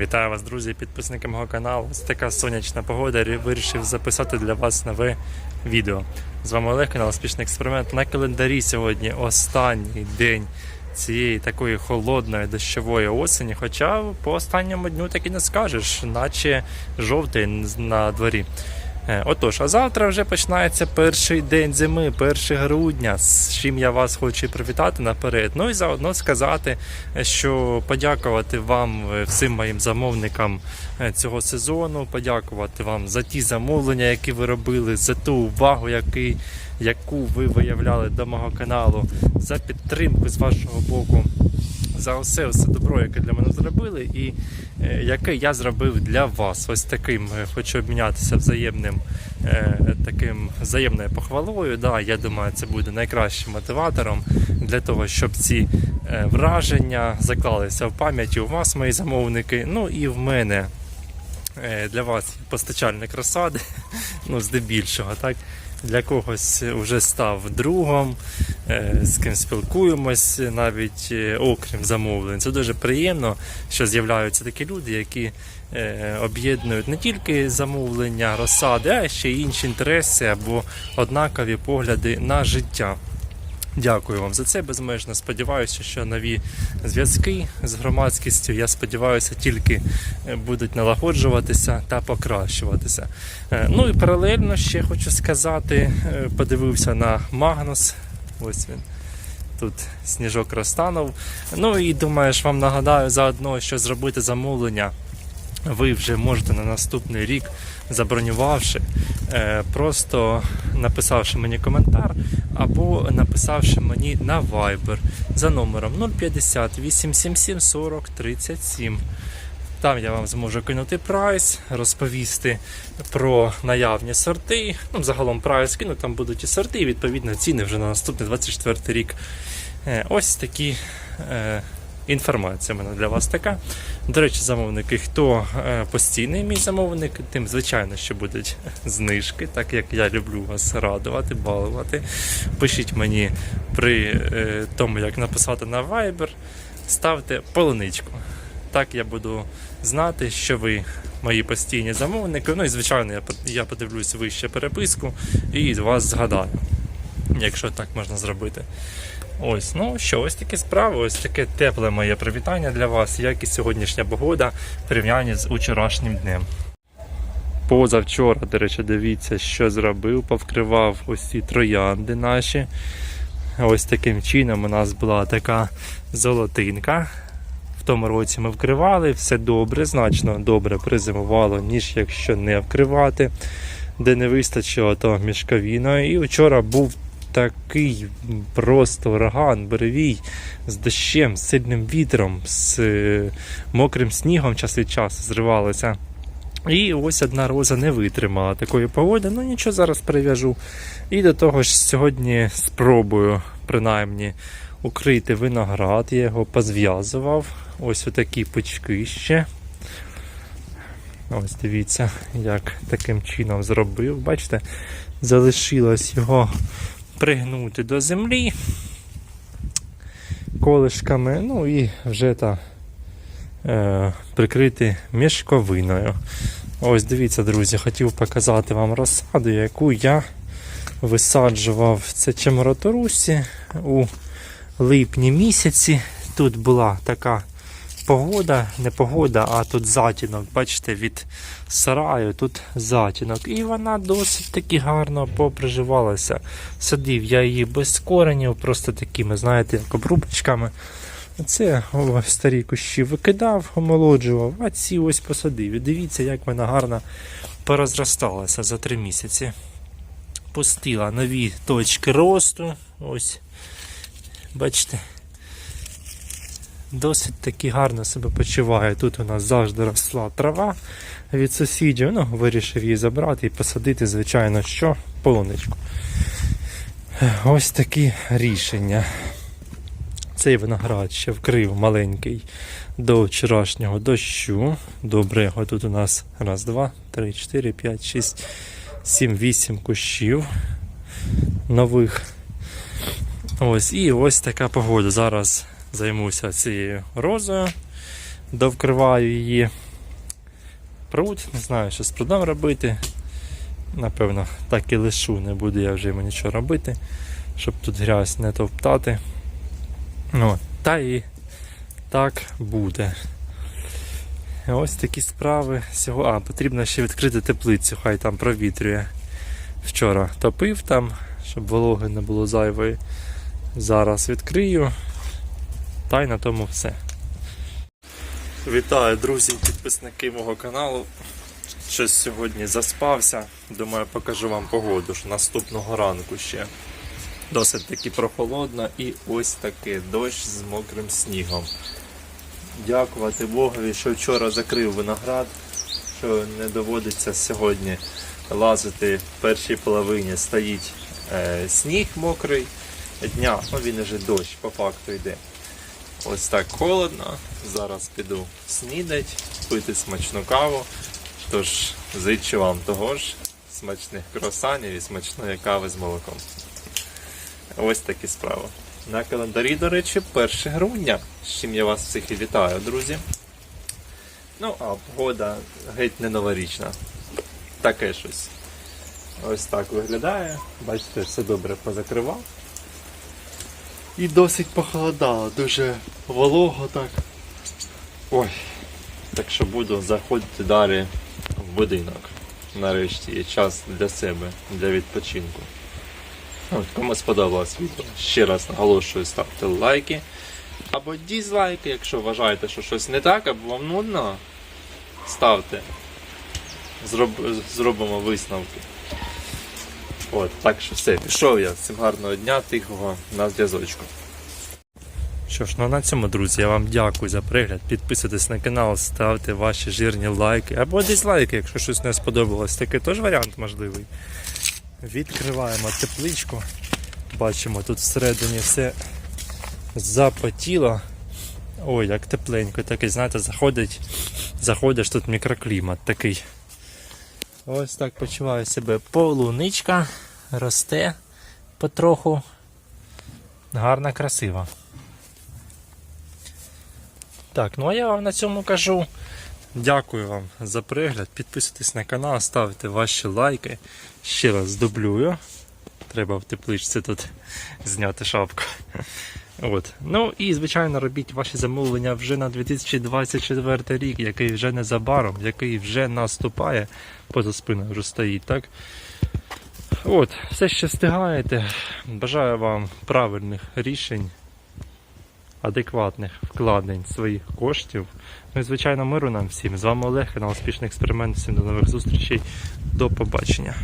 Вітаю вас, друзі, підписники мого каналу. Ось така сонячна погода. Вирішив записати для вас нове відео. З вами Олег, канал Успішний експеримент. На календарі сьогодні останній день цієї такої холодної дощової осені. Хоча по останньому дню так і не скажеш, наче жовтий на дворі. Е, Отож, а завтра вже починається перший день зими, 1 грудня, з чим я вас хочу привітати наперед. Ну і заодно сказати, що подякувати вам е, всім моїм замовникам е, цього сезону, подякувати вам за ті замовлення, які ви робили, за ту увагу, який, яку ви виявляли до мого каналу, за підтримку з вашого боку. За усе, все добро, яке для мене зробили, і е, яке я зробив для вас. Ось таким е, хочу обмінятися взаємним е, таким взаємною похвалою. Да, я думаю, це буде найкращим мотиватором для того, щоб ці враження заклалися в пам'яті у вас, мої замовники. Ну і в мене для вас постачальник розсади, ну здебільшого, так. Для когось вже став другом, е, з ким спілкуємось, навіть е, окрім замовлень. Це дуже приємно, що з'являються такі люди, які е, об'єднують не тільки замовлення розсади, а ще й інші інтереси або однакові погляди на життя. Дякую вам за це. Безмежно сподіваюся, що нові зв'язки з громадськістю, я сподіваюся, тільки е, будуть налагоджуватися та покращуватися. Е, Ну і паралельно ще хочу сказати, е, подивився на Магнус. Ось він. Тут сніжок розтанув. Ну і думаєш, вам нагадаю заодно, що зробити замовлення. Ви вже можете на наступний рік, забронювавши, е, просто написавши мені коментар або написавши мені на Viber за номером 050 877 40 37. Там я вам зможу кинути прайс, розповісти про наявні сорти. Ну, загалом прайс кину, там будуть і сорти, і відповідно ціни вже на наступний 24 рік. Е, Ось такі е, інформація в мене для вас така. До речі, замовники, хто е, постійний мій замовник, тим звичайно, що будуть знижки, так як я люблю вас радувати, балувати. Пишіть мені при е, тому, як написати на Viber, ставте полуничку. Так я буду знати, що ви мої постійні замовники. Ну і звичайно, я подивлюсь вище переписку і вас згадаю, якщо так можна зробити. Ось, ну що, ось такі справи, ось таке тепле моє привітання для вас, як і сьогоднішня погода в порівнянні з вчорашнім днем. Позавчора, до речі, дивіться, що зробив, повкривав ось ці троянди наші. Ось таким чином у нас була така золотинка. В тому році ми вкривали, все добре, значно добре призимувало, ніж якщо не вкривати, де не вистачило то мішковіною. І вчора був такий просто ураган, буревій з дощем, з сильним вітром, з е, мокрим снігом час від часу зривалося. І ось одна роза не витримала такої погоди. Ну нічого, зараз перев'яжу. І до того ж, сьогодні спробую принаймні укрити виноград. Я його позв'язував. Ось отакі пучки ще. Ось дивіться, як таким чином зробив. Бачите, залишилось його пригнути до землі колишками, ну і вже та е, прикрити мішковиною. Ось дивіться, друзі, хотів показати вам розсаду, яку я висаджував це чемероторусі у липні місяці. Тут була така погода, не погода, а тут затінок. Бачите, від сараю тут затінок. І вона досить таки гарно поприживалася. Садив я її без коренів, просто такими, знаєте, як обрубочками. Це старі кущі викидав, омолоджував, а ці ось посадив. І дивіться, як вона гарно порозросталася за три місяці. Пустила нові точки росту. Ось. Бачите. Досить таки гарно себе почуває. Тут у нас завжди росла трава від сусідів. Ну, вирішив її забрати і посадити, звичайно, що полуничку. Ось такі рішення. Цей виноград ще вкрив маленький до вчорашнього дощу. Добре, тут у нас раз, два, три, чотири, п'ять, шість, сім, вісім кущів нових. Ось, і ось така погода. Зараз займуся цією розою, довкриваю її. пруд, не знаю, що з прудом робити. Напевно, так і лишу, не буду я вже йому нічого робити, щоб тут грязь не топтати. Ну, та і так буде. Ось такі справи. А, потрібно ще відкрити теплицю, хай там провітрює. Вчора топив там, щоб вологи не було зайвої. Зараз відкрию. Та й на тому все. Вітаю, друзі, підписники мого каналу. Щось сьогодні заспався. Думаю, покажу вам погоду що наступного ранку ще. Досить таки прохолодно і ось таке дощ з мокрим снігом. Дякувати Богові, що вчора закрив виноград, що не доводиться сьогодні лазити в першій половині. Стоїть е, сніг мокрий дня, ну він уже дощ по факту йде. Ось так холодно. Зараз піду снідать, пити смачну каву. Тож зичу вам того ж, смачних круасанів і смачної кави з молоком. Ось такі справи. На календарі, до речі, 1 грудня, з чим я вас всіх і вітаю, друзі. Ну, а погода геть не новорічна. Таке щось. Ось так виглядає. Бачите, все добре позакривав. І досить похолодало, дуже волого так. Ой. Так що буду заходити далі в будинок. Нарешті є час для себе, для відпочинку. От, кому сподобалось відео, ще раз наголошую, ставте лайки або дізлайки, якщо вважаєте, що щось не так, або вам нудно, ставте. Зроб, зробимо висновки. От, так що все, пішов я. Всім гарного дня, тихого на зв'язочку. Що ж, ну на цьому, друзі, я вам дякую за перегляд. Підписуйтесь на канал, ставте ваші жирні лайки або дизлайки, якщо щось не сподобалось. Такий теж варіант можливий. Відкриваємо тепличку. Бачимо, тут всередині все запотіло. Ой, як тепленько, такий, знаєте, заходить, заходиш, тут мікроклімат такий. Ось так почуваю себе полуничка, росте потроху. Гарна, красива. Так, ну а я вам на цьому кажу. Дякую вам за перегляд. Підписуйтесь на канал, ставте ваші лайки. Ще раз дублюю. Треба в тепличці тут зняти шапку. От. Ну і, звичайно, робіть ваші замовлення вже на 2024 рік, який вже незабаром, який вже наступає, поза спиною вже стоїть, так? От, все ще встигаєте. Бажаю вам правильних рішень, адекватних вкладень своїх коштів. Ну і звичайно, миру нам всім. З вами Олег, канал Успішний експеримент. Всім до нових зустрічей. До побачення.